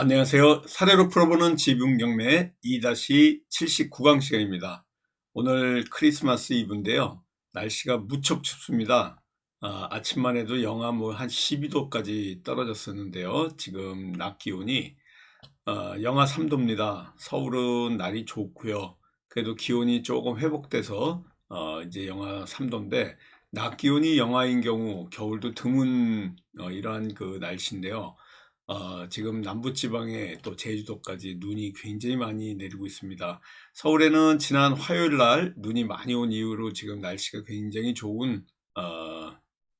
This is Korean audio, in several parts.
안녕하세요. 사례로 풀어보는 지붕경매 2-79강 시간입니다. 오늘 크리스마스 이브인데요. 날씨가 무척 춥습니다. 아, 침만 해도 영하 뭐 한 12도까지 떨어졌었는데요. 지금 낮 기온이 어, 영하 3도입니다. 서울은 날이 좋고요. 그래도 기온이 조금 회복돼서 어, 이제 영하 3도인데 낮 기온이 영하인 경우 겨울도 드문 어, 이러한 그 날씨인데요. 어, 지금 남부지방에 또 제주도까지 눈이 굉장히 많이 내리고 있습니다. 서울에는 지난 화요일 날 눈이 많이 온 이후로 지금 날씨가 굉장히 좋은 어,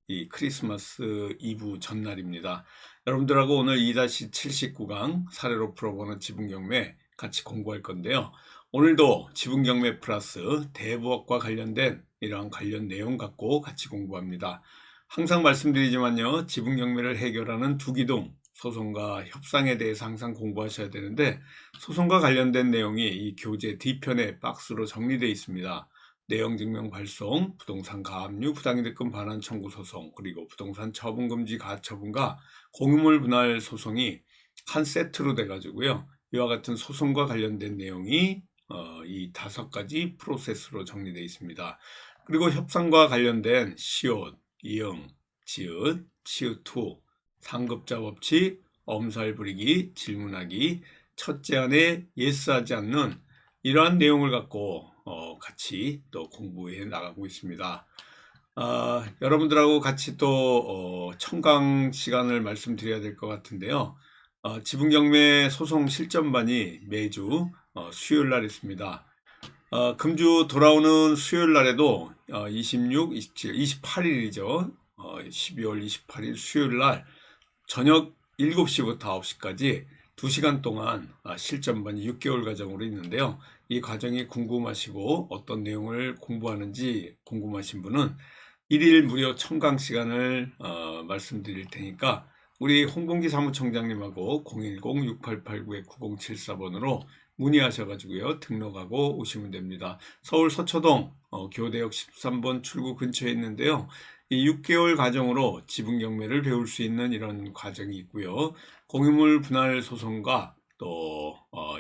이 크리스마스 이브 전날입니다. 여러분들하고 오늘 2-79강 사례로 풀어보는 지붕경매 같이 공부할 건데요. 오늘도 지붕경매 플러스 대부업과 관련된 이러한 관련 내용 갖고 같이 공부합니다. 항상 말씀드리지만요. 지붕경매를 해결하는 두기둥 소송과 협상에 대해서 항상 공부하셔야 되는데 소송과 관련된 내용이 이 교재 뒤편에 박스로 정리되어 있습니다. 내용 증명 발송, 부동산 가압류, 부당이득금 반환 청구 소송, 그리고 부동산 처분 금지 가처분과 공유물 분할 소송이 한 세트로 돼 가지고요. 이와 같은 소송과 관련된 내용이 어, 이 다섯 가지 프로세스로 정리되어 있습니다. 그리고 협상과 관련된 시옷, 이응, 지읒, 치읒2, 상급자 법칙, 엄살 부리기, 질문하기, 첫째 안에 예스하지 않는 이러한 내용을 갖고 어, 같이 또 공부해 나가고 있습니다. 아, 여러분들하고 같이 또 어, 청강 시간을 말씀드려야 될 것 같은데요. 어, 지분경매 소송 실전반이 매주 어, 수요일 날 있습니다. 어, 금주 돌아오는 수요일 날에도 어, 26, 27, 28일이죠. 어, 12월 28일 수요일 날 저녁 7시부터 9시까지 2시간 동안 아, 실전반 6개월 과정으로 있는데요. 이 과정이 궁금하시고 어떤 내용을 공부하는지 궁금하신 분은 1일 무료 청강 시간을 어, 말씀드릴 테니까 우리 홍봉기 사무총장님하고 010-6889-9074번으로 문의하셔가지고요. 등록하고 오시면 됩니다. 서울 서초동 어, 교대역 13번 출구 근처에 있는데요. 이 6개월 과정으로 지분 경매를 배울 수 있는 이런 과정이 있고요. 공유물 분할 소송과 또이 어,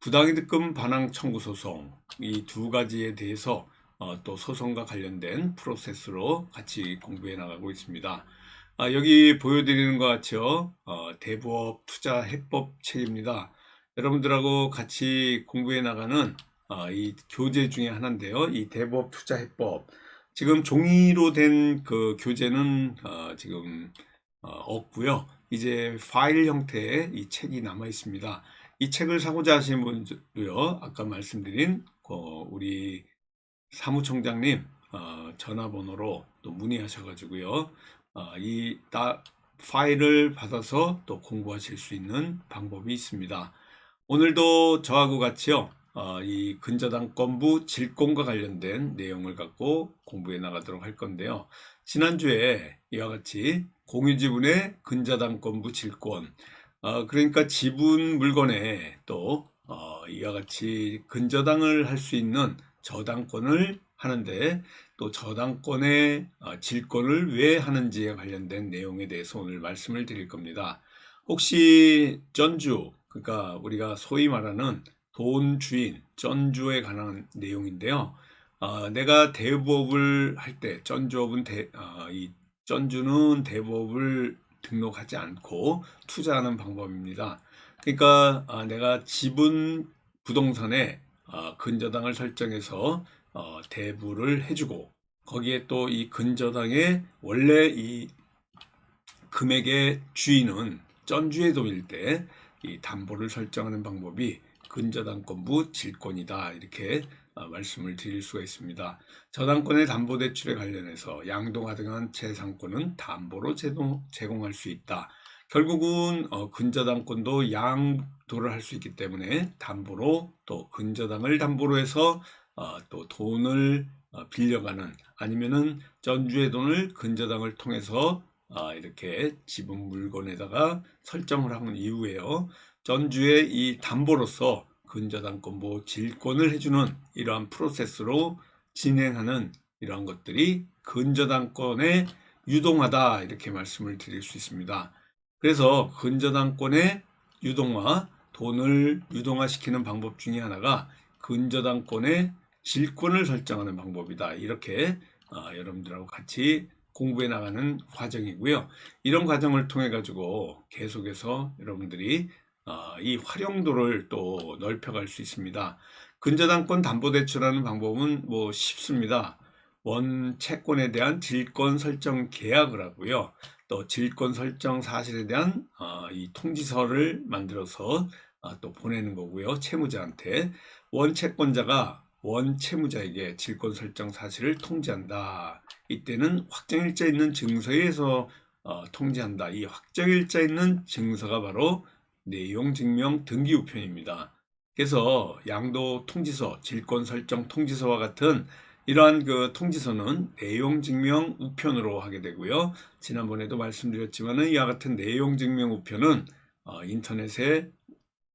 부당이득금 반환 청구 소송 이 두 가지에 대해서 어, 또 소송과 관련된 프로세스로 같이 공부해 나가고 있습니다. 아, 여기 보여드리는 것 같죠? 어, 대부업 투자 해법 책입니다. 여러분들하고 같이 공부해 나가는 어, 이 교재 중에 하나인데요. 이 대부업 투자 해법. 지금 종이로 된 그 교재는 어, 지금 어, 없고요. 이제 파일 형태의 이 책이 남아 있습니다. 이 책을 사고자 하시는 분들요. 아까 말씀드린 어, 우리 사무총장님 어, 전화번호로 또 문의하셔가지고요. 어, 이 파일을 받아서 또 공부하실 수 있는 방법이 있습니다. 오늘도 저하고 같이요. 어, 이 근저당권부 질권과 관련된 내용을 갖고 공부해 나가도록 할 건데요. 지난주에 이와 같이 공유지분의 근저당권부 질권, 어, 그러니까 지분 물건에 또 어, 이와 같이 근저당을 할 수 있는 저당권을 하는데 또 저당권의 어, 질권을 왜 하는지에 관련된 내용에 대해서 오늘 말씀을 드릴 겁니다. 혹시 전주, 그러니까 우리가 소위 말하는 돈 주인, 전주에 관한 내용인데요. 어, 내가 대부업을 할 때, 전주업은 대, 어, 이 전주는 대부업을 등록하지 않고 투자하는 방법입니다. 그러니까 어, 내가 지분 부동산에 어, 근저당을 설정해서 어, 대부를 해주고 거기에 또 이 근저당의 원래 이 금액의 주인은 전주의 돈일 때 이 담보를 설정하는 방법이 근저당권부 질권이다 이렇게 어, 말씀을 드릴 수가 있습니다. 저당권의 담보대출에 관련해서 양도가 등한 재산권은 담보로 제공, 할 수 있다. 결국은 어, 근저당권도 양도를 할 수 있기 때문에 담보로 또 근저당을 담보로 해서 어, 또 돈을 어, 빌려가는 아니면은 전주의 돈을 근저당을 통해서 어, 이렇게 지분 물건에다가 설정을 하는 이후에요. 전주의 이 담보로서 근저당권보 질권을 해주는 이러한 프로세스로 진행하는 이러한 것들이 근저당권에 유동하다 이렇게 말씀을 드릴 수 있습니다. 그래서 근저당권의 유동화, 돈을 유동화시키는 방법 중에 하나가 근저당권의 질권을 설정하는 방법이다. 이렇게 어, 여러분들하고 같이 공부해 나가는 과정이고요. 이런 과정을 통해 가지고 계속해서 여러분들이 어, 이 활용도를 또 넓혀갈 수 있습니다. 근저당권 담보대출하는 방법은 뭐 쉽습니다. 원 채권에 대한 질권 설정 계약을 하고요. 또 질권 설정 사실에 대한 어, 이 통지서를 만들어서 어, 또 보내는 거고요. 채무자한테 원 채권자가 원 채무자에게 질권 설정 사실을 통지한다. 이때는 확정일자 있는 증서에 의해서 어, 통지한다. 이 확정일자 있는 증서가 바로 내용 증명 등기 우편입니다. 그래서 양도 통지서, 질권 설정 통지서와 같은 이러한 그 통지서는 내용 증명 우편으로 하게 되고요. 지난번에도 말씀드렸지만은 이와 같은 내용 증명 우편은 어, 인터넷에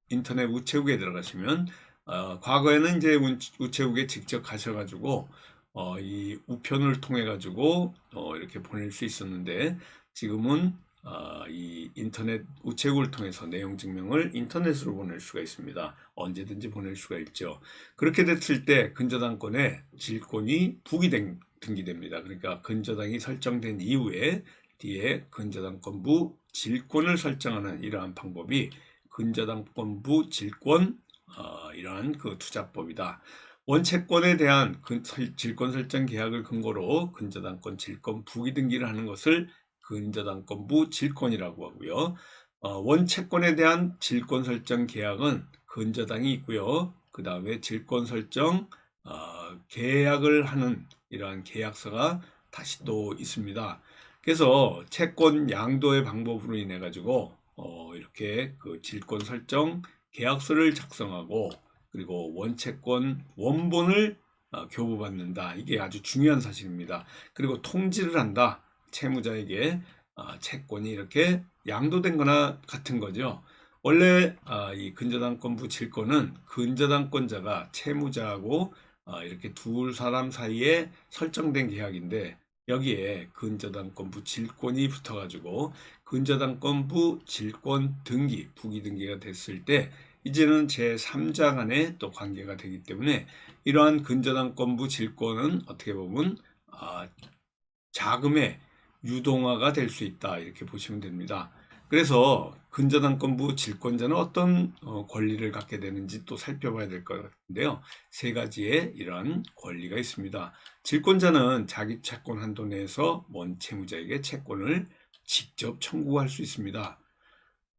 인터넷 우체국에 들어가시면 어, 과거에는 이제 우- 우체국에 직접 가셔가지고 어, 이 우편을 통해 가지고 어, 이렇게 보낼 수 있었는데 지금은 어, 이 인터넷 우체국을 통해서 내용 증명을 인터넷으로 보낼 수가 있습니다. 언제든지 보낼 수가 있죠. 그렇게 됐을 때 근저당권에 질권이 부기된 등기됩니다. 그러니까 근저당이 설정된 이후에 뒤에 근저당권부 질권을 설정하는 이러한 방법이 근저당권부 질권 어, 이러한 그 투자법이다. 원채권에 대한 근- 설- 질권 설정 계약을 근거로 근저당권 질권 부기 등기를 하는 것을 근저당권부 질권이라고 하고요. 어, 원채권에 대한 질권 설정 계약은 근저당이 있고요. 그 다음에 질권 설정 어, 계약을 하는 이러한 계약서가 다시 또 있습니다. 그래서 채권 양도의 방법으로 인해 가지고 어, 이렇게 그 질권 설정 계약서를 작성하고 그리고 원채권 원본을 어, 교부받는다. 이게 아주 중요한 사실입니다. 그리고 통지를 한다. 채무자에게 아, 채권이 이렇게 양도된 거나 같은 거죠. 원래 아, 이 근저당권 부 질권은 근저당권자가 채무자하고 아, 이렇게 두 사람 사이에 설정된 계약인데 여기에 근저당권부 질권이 붙어가지고 근저당권부 질권 등기, 부기 등기가 됐을 때 이제는 제3자 간의 또 관계가 되기 때문에 이러한 근저당권부 질권은 어떻게 보면 아, 자금의 유동화가 될 수 있다 이렇게 보시면 됩니다. 그래서 근저당권부 질권자는 어떤 어, 권리를 갖게 되는지 또 살펴봐야 될 것 같은데요. 세 가지의 이러한 권리가 있습니다. 질권자는 자기 채권 한도 내에서 원 채무자에게 채권을 직접 청구할 수 있습니다.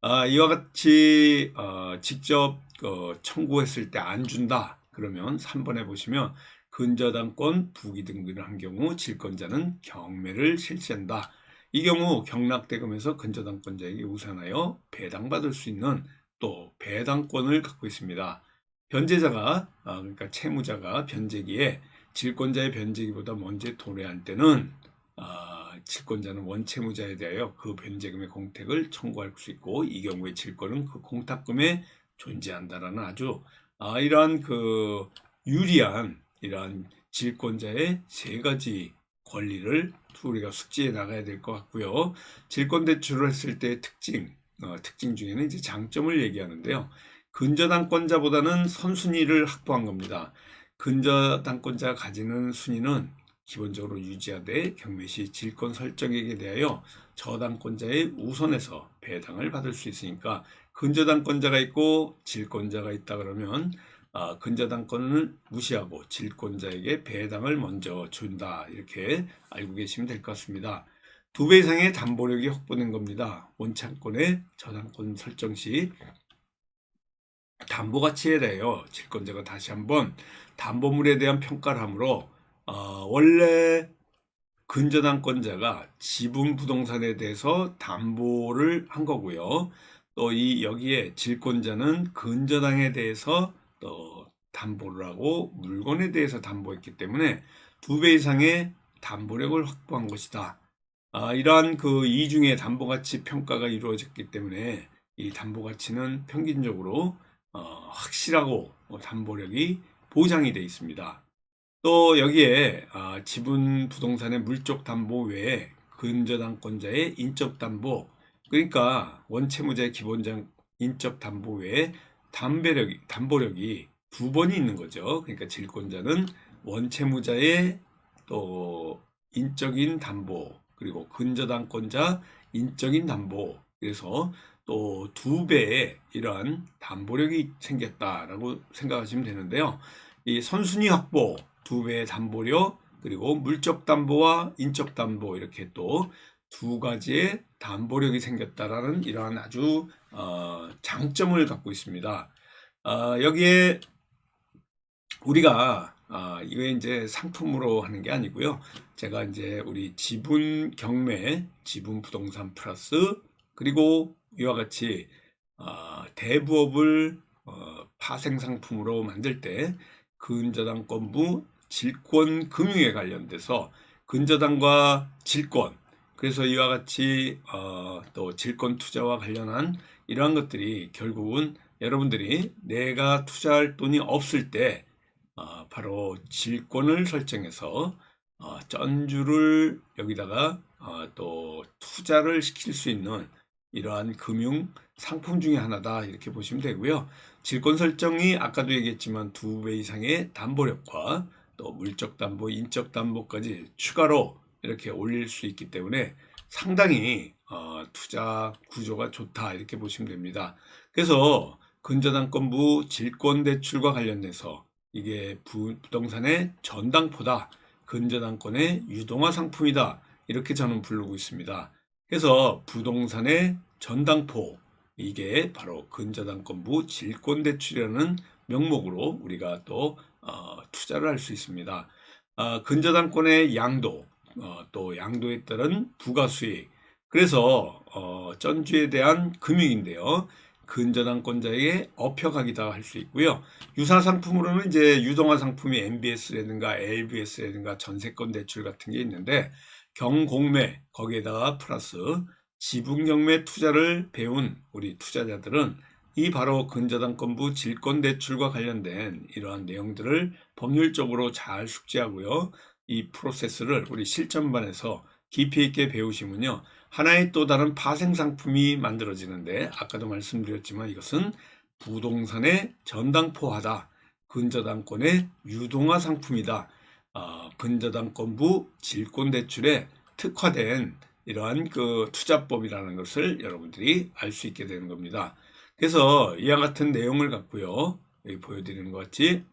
아, 이와 같이 어, 직접 어, 청구했을 때 안 준다. 그러면 3번에 보시면 근저당권 부기 등기를 한 경우 질권자는 경매를 실시한다. 이 경우 경락대금에서 근저당권자에게 우선하여 배당받을 수 있는 또 배당권을 갖고 있습니다. 변제자가 아, 그러니까 채무자가 변제기에 질권자의 변제기보다 먼저 도래할 때는 아, 질권자는 원채무자에 대하여 그 변제금의 공택을 청구할 수 있고 이 경우에 질권은 그 공탁금에 존재한다라는 아주 아, 이러한 그 유리한 이러한 질권자의 세 가지 권리를 우리가 숙지해 나가야 될 것 같고요. 질권 대출을 했을 때의 특징, 어, 특징 중에는 이제 장점을 얘기하는데요. 근저당권자보다는 선순위를 확보한 겁니다. 근저당권자가 가지는 순위는 기본적으로 유지하되 경매시 질권 설정액에 대하여 저당권자의 우선에서 배당을 받을 수 있으니까 근저당권자가 있고 질권자가 있다 그러면 아, 근저당권을 무시하고 질권자에게 배당을 먼저 준다 이렇게 알고 계시면 될 것 같습니다. 두 배 이상의 담보력이 확보된 겁니다. 원창권의 저당권 설정 시 담보 가치에 대하여 질권자가 다시 한번 담보물에 대한 평가를 하므로 어, 원래 근저당권자가 지분 부동산에 대해서 담보를 한 거고요. 또 이 여기에 질권자는 근저당에 대해서 또 담보를 하고 물건에 대해서 담보했기 때문에 두 배 이상의 담보력을 확보한 것이다. 아, 이러한 그 이중의 담보 가치 평가가 이루어졌기 때문에 이 담보 가치는 평균적으로 어, 확실하고 어, 담보력이 보장이 되어 있습니다. 또 여기에 아, 지분 부동산의 물적 담보 외에 근저당권자의 인적 담보 그러니까 원채무자의 기본적인 인적 담보 외에 담배력이, 담보력이 두 번이 있는 거죠. 그러니까 질권자는 원채무자의 또 인적인 담보 그리고 근저당권자 인적인 담보 그래서 또 두 배의 이러한 담보력이 생겼다라고 생각하시면 되는데요. 이 선순위 확보 두 배의 담보력 그리고 물적 담보와 인적 담보 이렇게 또 두 가지의 담보력이 생겼다라는 이러한 아주 어, 장점을 갖고 있습니다. 어, 여기에 우리가 아, 이거 이제 상품으로 하는 게 아니고요. 제가 이제 우리 지분 경매, 지분 부동산 플러스 그리고 이와 같이 어, 대부업을 어, 파생 상품으로 만들 때 근저당권부 질권 금융에 관련돼서 근저당과 질권 그래서 이와 같이 어, 또 질권 투자와 관련한 이러한 것들이 결국은 여러분들이 내가 투자할 돈이 없을 때 어, 바로 질권을 설정해서 어, 전주를 여기다가 어, 또 투자를 시킬 수 있는 이러한 금융 상품 중에 하나다 이렇게 보시면 되고요. 질권 설정이 아까도 얘기했지만 두 배 이상의 담보력과 또 물적 담보, 인적 담보까지 추가로 이렇게 올릴 수 있기 때문에 상당히 어, 투자 구조가 좋다 이렇게 보시면 됩니다. 그래서 근저당권부 질권 대출과 관련돼서 이게 부동산의 전당포다, 근저당권의 유동화 상품이다 이렇게 저는 부르고 있습니다. 그래서 부동산의 전당포 이게 바로 근저당권부 질권대출이라는 명목으로 우리가 또 어, 투자를 할 수 있습니다. 어, 근저당권의 양도 어, 또 양도에 따른 부가수익 그래서 어, 전주에 대한 금융인데요. 근저당권자에게 업혀가기다 할 수 있고요. 유사 상품으로는 이제 유동화 상품이 MBS라든가 LBS라든가 전세권 대출 같은 게 있는데 경공매 거기에다가 플러스 지분 경매 투자를 배운 우리 투자자들은 이 바로 근저당권부 질권 대출과 관련된 이러한 내용들을 법률적으로 잘 숙지하고요. 이 프로세스를 우리 실전반에서 깊이 있게 배우시면요. 하나의 또 다른 파생 상품이 만들어지는데 아까도 말씀드렸지만 이것은 부동산의 전당포하다. 근저당권의 유동화 상품이다. 어, 근저당권부 질권대출에 특화된 이러한 그 투자법이라는 것을 여러분들이 알 수 있게 되는 겁니다. 그래서 이와 같은 내용을 갖고요. 여기 보여드리는 것 같이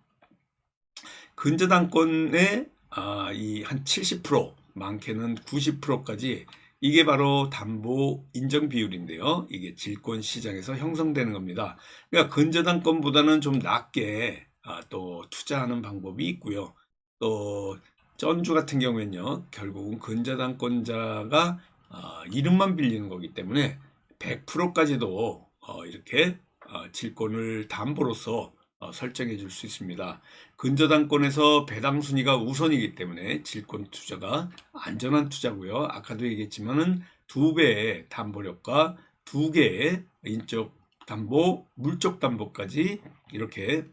근저당권의 아, 이 한 70% 많게는 90%까지 이게 바로 담보 인정 비율인데요. 이게 질권 시장에서 형성되는 겁니다. 그러니까 근저당권보다는 좀 낮게 아, 또 투자하는 방법이 있고요. 또 전주 같은 경우에는요. 결국은 근저당권자가 아, 이름만 빌리는 거기 때문에 100%까지도 어, 이렇게 어, 질권을 담보로서 어, 설정해 줄 수 있습니다. 근저당권에서 배당 순위가 우선이기 때문에 질권 투자가 안전한 투자고요. 아까도 얘기했지만은 두 배의 담보력과 두 개의 인적 담보, 물적 담보까지 이렇게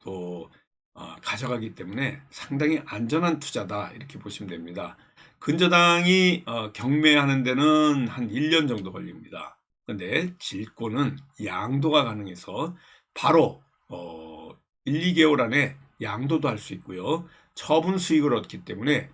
또 어, 가져가기 때문에 상당히 안전한 투자다 이렇게 보시면 됩니다. 근저당이 어, 경매하는 데는 한 1년 정도 걸립니다. 근데 질권은 양도가 가능해서 바로 어, 1, 2개월 안에 양도도 할 수 있고요. 처분 수익을 얻기 때문에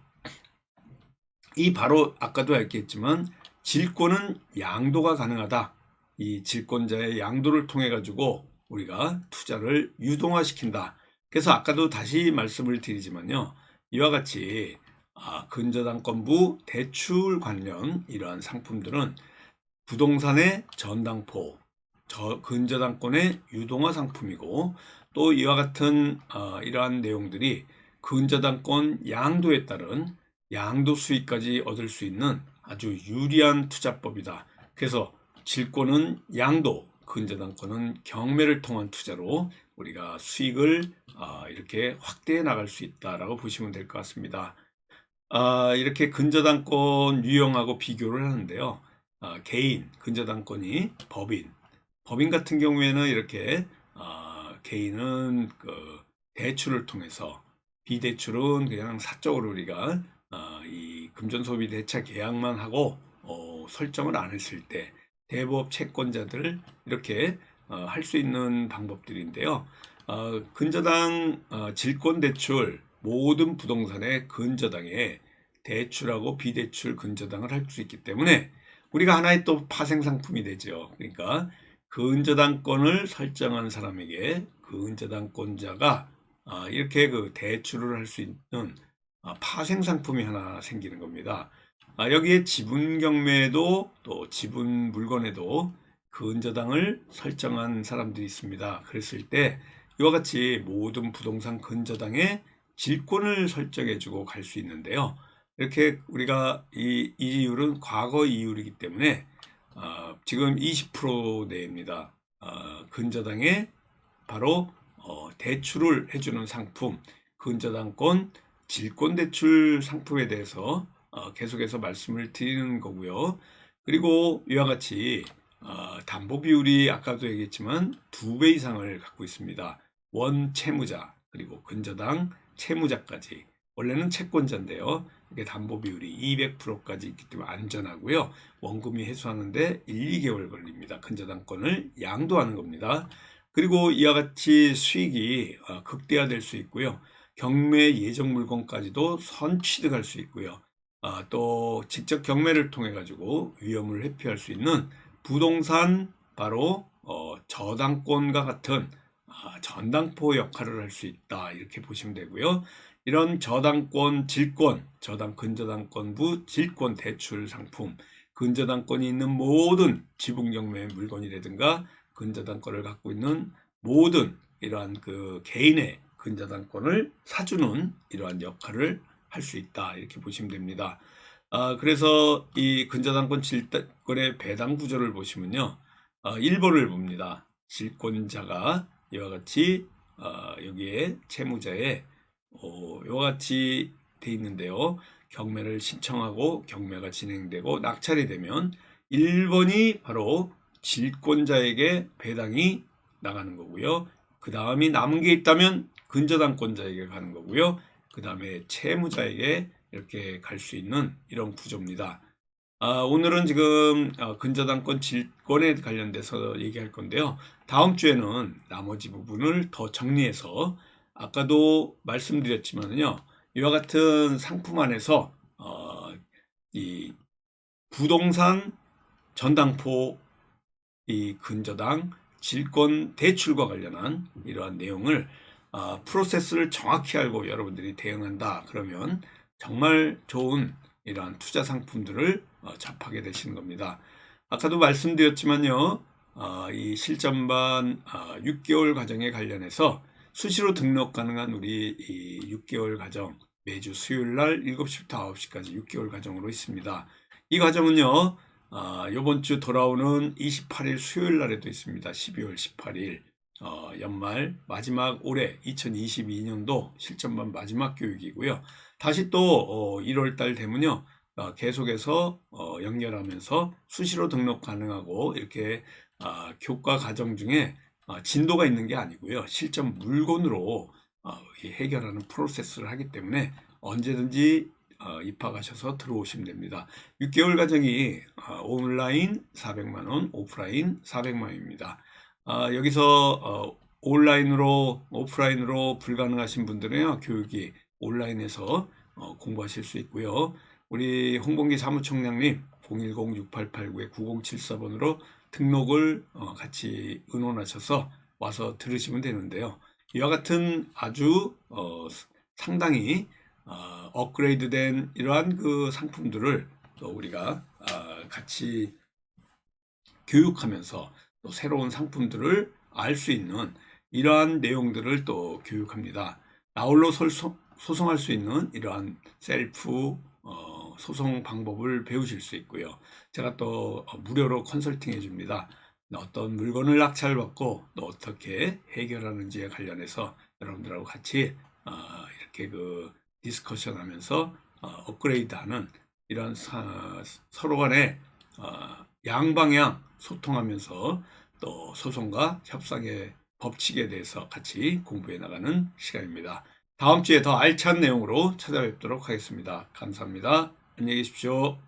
이 바로 아까도 얘기했지만 질권은 양도가 가능하다. 이 질권자의 양도를 통해 가지고 우리가 투자를 유동화시킨다. 그래서 아까도 다시 말씀을 드리지만요. 이와 같이 아, 근저당권부 대출 관련 이러한 상품들은 부동산의 전당포, 저 근저당권의 유동화 상품이고 또 이와 같은 어, 이러한 내용들이 근저당권 양도에 따른 양도 수익까지 얻을 수 있는 아주 유리한 투자법이다. 그래서 질권은 양도, 근저당권은 경매를 통한 투자로 우리가 수익을 어, 이렇게 확대해 나갈 수 있다라고 보시면 될 것 같습니다. 아, 이렇게 근저당권 유형하고 비교를 하는데요. 아, 개인 근저당권이 법인 법인 같은 경우에는 이렇게 어, 개인은 그 대출을 통해서 비대출은 그냥 사적으로 우리가 어, 이 금전소비 대차 계약만 하고 어, 설정을 안 했을 때 대부업 채권자들 이렇게 어, 할 수 있는 방법들인데요. 어, 근저당 어, 질권 대출 모든 부동산의 근저당에 대출하고 비대출 근저당을 할 수 있기 때문에 우리가 하나의 또 파생 상품이 되죠. 그러니까 근저당권을 설정한 사람에게 근저당권자가 아, 이렇게 그 대출을 할 수 있는 아, 파생 상품이 하나 생기는 겁니다. 아, 여기에 지분 경매에도 또 지분 물건에도 근저당을 설정한 사람들이 있습니다. 그랬을 때 이와 같이 모든 부동산 근저당에 질권을 설정해주고 갈 수 있는데요. 이렇게 우리가 이, 이 이율은 과거 이율이기 때문에 어, 지금 20% 내입니다. 어, 근저당에 바로 어, 대출을 해주는 상품, 근저당권, 질권 대출 상품에 대해서 어, 계속해서 말씀을 드리는 거고요. 그리고 이와 같이 어, 담보 비율이 아까도 얘기했지만 두 배 이상을 갖고 있습니다. 원 채무자 그리고 근저당 채무자까지 원래는 채권자인데요. 이게 담보 비율이 200%까지 있기 때문에 안전하고요. 원금이 회수하는데 1, 2개월 걸립니다. 근저당권을 양도하는 겁니다. 그리고 이와 같이 수익이 어, 극대화될 수 있고요. 경매 예정 물건까지도 선취득할 수 있고요. 아, 또 직접 경매를 통해 가지고 위험을 회피할 수 있는 부동산 바로 어, 저당권과 같은 아, 전당포 역할을 할 수 있다 이렇게 보시면 되고요. 이런 저당권 질권, 저당 근저당권부 질권 대출 상품, 근저당권이 있는 모든 지분 경매 물건이라든가 근저당권을 갖고 있는 모든 이러한 그 개인의 근저당권을 사주는 이러한 역할을 할 수 있다 이렇게 보시면 됩니다. 아, 그래서 이 근저당권 질권의 배당 구조를 보시면요, 아, 1번을 봅니다. 질권자가 이와 같이 아, 여기에 채무자에 어, 이와 같이 돼 있는데요. 경매를 신청하고 경매가 진행되고 낙찰이 되면 1번이 바로 질권자에게 배당이 나가는 거고요. 그 다음이 남은 게 있다면 근저당권자에게 가는 거고요. 그 다음에 채무자에게 이렇게 갈 수 있는 이런 구조입니다. 아, 오늘은 지금 어, 근저당권 질권에 관련돼서 얘기할 건데요. 다음 주에는 나머지 부분을 더 정리해서 아까도 말씀드렸지만요. 이와 같은 상품 안에서 어, 이 부동산 전당포 이 근저당 질권 대출과 관련한 이러한 내용을 어, 프로세스를 정확히 알고 여러분들이 대응한다 그러면 정말 좋은 이러한 투자 상품들을 어, 접하게 되시는 겁니다. 아까도 말씀드렸지만요, 어, 이 실전반 어, 6개월 과정에 관련해서 수시로 등록 가능한 우리 이 6개월 과정 매주 수요일 날 7시부터 9시까지 6개월 과정으로 있습니다. 이 과정은요, 어, 이번 주 돌아오는 28일 수요일 날에도 있습니다. 12월 18일. 어, 연말 마지막 올해 2022년도 실전반 마지막 교육이고요. 다시 또 어, 1월 달 되면요. 어, 계속해서 어, 연결하면서 수시로 등록 가능하고 이렇게 어, 교과 과정 중에 어, 진도가 있는 게 아니고요. 실전 물건으로 어, 해결하는 프로세스를 하기 때문에 언제든지 어, 입학하셔서 들어오시면 됩니다. 6개월 과정이 어, 온라인 400만 원, 오프라인 400만 원입니다. 아, 여기서 어, 온라인으로 오프라인으로 불가능하신 분들은요 교육이 온라인에서 어, 공부하실 수 있고요. 우리 홍봉기 사무총장님 010-6889-9074번으로 등록을 어, 같이 의논하셔서 와서 들으시면 되는데요. 이와 같은 아주 어, 상당히 어, 업그레이드된 이러한 그 상품들을 또 우리가 어, 같이 교육하면서 또 새로운 상품들을 알 수 있는 이러한 내용들을 또 교육합니다. 나홀로 소송, 소송할 수 있는 이러한 셀프 어, 소송 방법을 배우실 수 있고요. 제가 또 무료로 컨설팅 해줍니다. 어떤 물건을 낙찰받고 또 어떻게 해결하는지에 관련해서 여러분들하고 같이 어, 이렇게 그 디스커션 하면서 어, 업그레이드하는 이런 사, 서로 간에 어, 양방향 소통하면서 또 소송과 협상의 법칙에 대해서 같이 공부해 나가는 시간입니다. 다음 주에 더 알찬 내용으로 찾아뵙도록 하겠습니다. 감사합니다. 안녕히 계십시오.